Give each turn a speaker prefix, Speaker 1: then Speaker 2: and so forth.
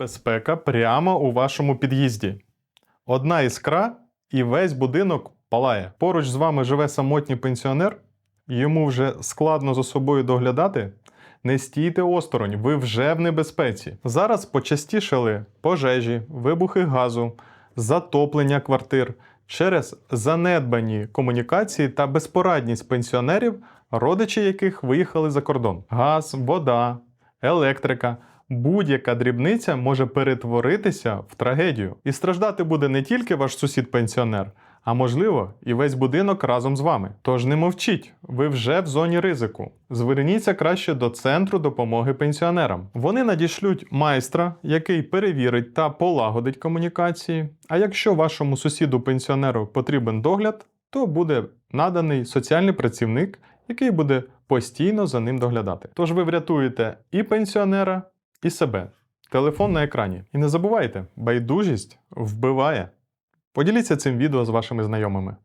Speaker 1: небезпека прямо у вашому під'їзді. Одна іскра і весь будинок палає. Поруч з вами живе самотній пенсіонер, йому вже складно за собою доглядати. Не стійте осторонь, ви вже в небезпеці. Зараз почастішали пожежі, вибухи газу, затоплення квартир через занедбані комунікації та безпорадність пенсіонерів, родичі яких виїхали за кордон. Газ, вода, електрика. Будь-яка дрібниця може перетворитися в трагедію. І страждати буде не тільки ваш сусід-пенсіонер, а можливо, і весь будинок разом з вами. Тож не мовчіть, ви вже в зоні ризику. Зверніться краще до центру допомоги пенсіонерам. Вони надішлють майстра, який перевірить та полагодить комунікації. А якщо вашому сусіду-пенсіонеру потрібен догляд, то буде наданий соціальний працівник, який буде постійно за ним доглядати. Тож ви врятуєте і пенсіонера, і себе. Телефон на екрані. І не забувайте, байдужість вбиває. Поділіться цим відео з вашими знайомими.